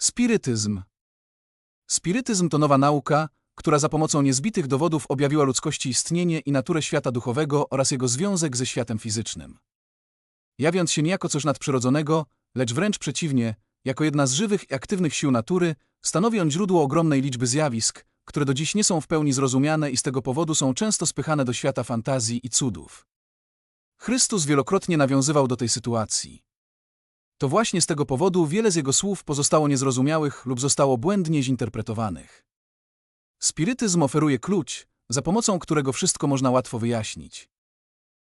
Spirytyzm. Spirytyzm to nowa nauka, która za pomocą niezbitych dowodów objawiła ludzkości istnienie i naturę świata duchowego oraz jego związek ze światem fizycznym. Jawiąc się nie jako coś nadprzyrodzonego, lecz wręcz przeciwnie, jako jedna z żywych i aktywnych sił natury, stanowi on źródło ogromnej liczby zjawisk, które do dziś nie są w pełni zrozumiane i z tego powodu są często spychane do świata fantazji i cudów. Chrystus wielokrotnie nawiązywał do tej sytuacji. To właśnie z tego powodu wiele z jego słów pozostało niezrozumiałych lub zostało błędnie zinterpretowanych. Spirytyzm oferuje klucz, za pomocą którego wszystko można łatwo wyjaśnić.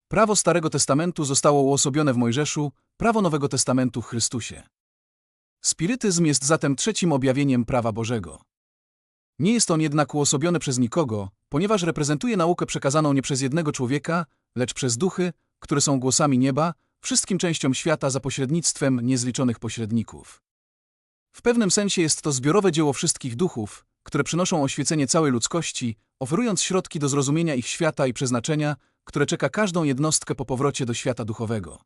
Prawo Starego Testamentu zostało uosobione w Mojżeszu, prawo Nowego Testamentu w Chrystusie. Spirytyzm jest zatem trzecim objawieniem prawa Bożego. Nie jest on jednak uosobiony przez nikogo, ponieważ reprezentuje naukę przekazaną nie przez jednego człowieka, lecz przez duchy, które są głosami nieba, wszystkim częściom świata za pośrednictwem niezliczonych pośredników. W pewnym sensie jest to zbiorowe dzieło wszystkich duchów, które przynoszą oświecenie całej ludzkości, oferując środki do zrozumienia ich świata i przeznaczenia, które czeka każdą jednostkę po powrocie do świata duchowego.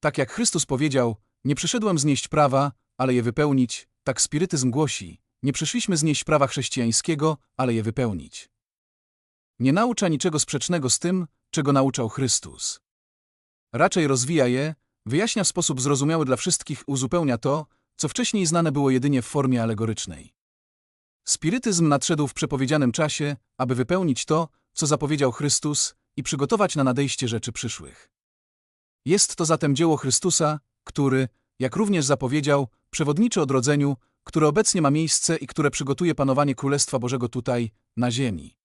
Tak jak Chrystus powiedział, nie przyszedłem znieść prawa, ale je wypełnić, tak spirytyzm głosi, nie przyszliśmy znieść prawa chrześcijańskiego, ale je wypełnić. Nie naucza niczego sprzecznego z tym, czego nauczał Chrystus. Raczej rozwija je, wyjaśnia w sposób zrozumiały dla wszystkich, uzupełnia to, co wcześniej znane było jedynie w formie alegorycznej. Spirytyzm nadszedł w przepowiedzianym czasie, aby wypełnić to, co zapowiedział Chrystus i przygotować na nadejście rzeczy przyszłych. Jest to zatem dzieło Chrystusa, który, jak również zapowiedział, przewodniczy odrodzeniu, które obecnie ma miejsce i które przygotuje panowanie Królestwa Bożego tutaj, na ziemi.